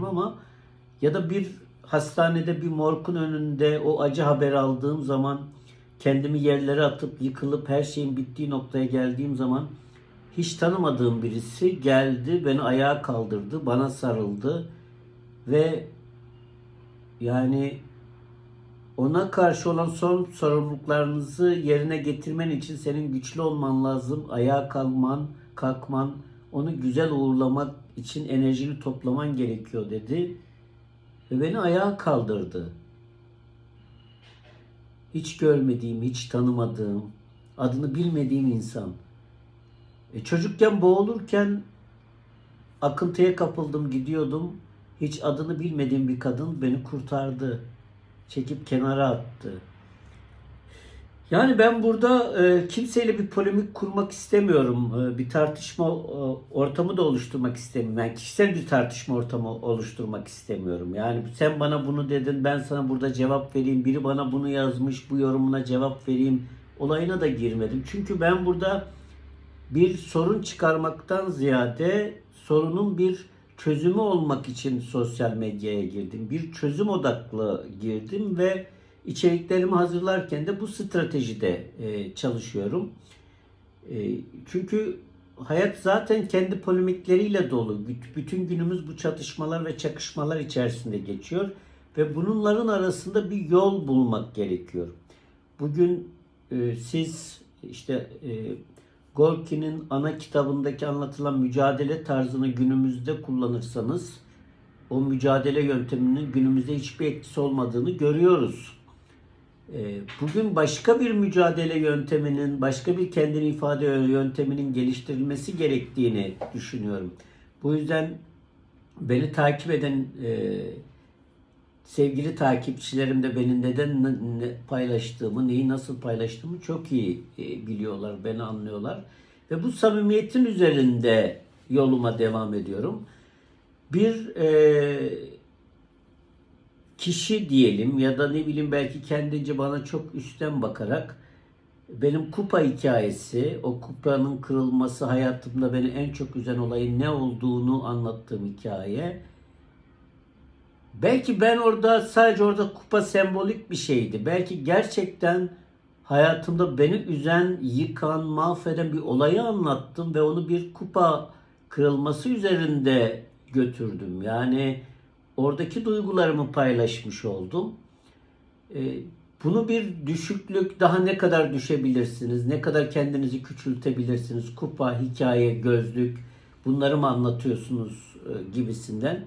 ama ya da bir hastanede bir morgun önünde o acı haberi aldığım zaman kendimi yerlere atıp yıkılıp her şeyin bittiği noktaya geldiğim zaman hiç tanımadığım birisi geldi, beni ayağa kaldırdı, bana sarıldı ve yani ona karşı olan son sorumluluklarınızı yerine getirmen için senin güçlü olman lazım. Ayağa kalkman, kalkman, onu güzel uğurlamak için enerjini toplaman gerekiyor dedi. Ve beni ayağa kaldırdı. Hiç görmediğim, hiç tanımadığım, adını bilmediğim insan. E, çocukken boğulurken akıntıya kapıldım, gidiyordum. Hiç adını bilmediğim bir kadın beni kurtardı. Çekip kenara attı. Yani ben burada e, kimseyle bir polemik kurmak istemiyorum. E, bir tartışma e, ortamı da oluşturmak istemiyorum. Yani kişisel bir tartışma ortamı oluşturmak istemiyorum. Yani sen bana bunu dedin, ben sana burada cevap vereyim. Biri bana bunu yazmış, bu yorumuna cevap vereyim. Olayına da girmedim. Çünkü ben burada bir sorun çıkarmaktan ziyade sorunun bir çözümü olmak için sosyal medyaya girdim. Bir çözüm odaklı girdim ve içeriklerimi hazırlarken de bu stratejide e, çalışıyorum. E, çünkü hayat zaten kendi polemikleriyle dolu. Büt- Bütün günümüz bu çatışmalar ve çakışmalar içerisinde geçiyor ve bunların arasında bir yol bulmak gerekiyor. Bugün e, siz işte e, Gorki'nin ana kitabındaki anlatılan mücadele tarzını günümüzde kullanırsanız o mücadele yönteminin günümüzde hiçbir etkisi olmadığını görüyoruz. Ee, Bugün başka bir mücadele yönteminin, başka bir kendini ifade yönteminin geliştirilmesi gerektiğini düşünüyorum. Bu yüzden beni takip eden e, sevgili takipçilerim de benim neden ne- ne paylaştığımı, neyi nasıl paylaştığımı çok iyi e, biliyorlar, beni anlıyorlar. Ve bu samimiyetin üzerinde yoluma devam ediyorum. Bir e, kişi diyelim ya da ne bileyim belki kendince bana çok üstten bakarak benim kupa hikayesi, o kupanın kırılması hayatımda beni en çok üzen olayın ne olduğunu anlattığım hikaye. Belki ben orada sadece orada kupa sembolik bir şeydi. Belki gerçekten hayatımda beni üzen, yıkan, mahveden bir olayı anlattım ve onu bir kupa kırılması üzerinde götürdüm. Yani oradaki duygularımı paylaşmış oldum. Ee, Bunu bir düşüklük, daha ne kadar düşebilirsiniz, ne kadar kendinizi küçültebilirsiniz, kupa, hikaye, gözlük, bunları mı anlatıyorsunuz e, gibisinden.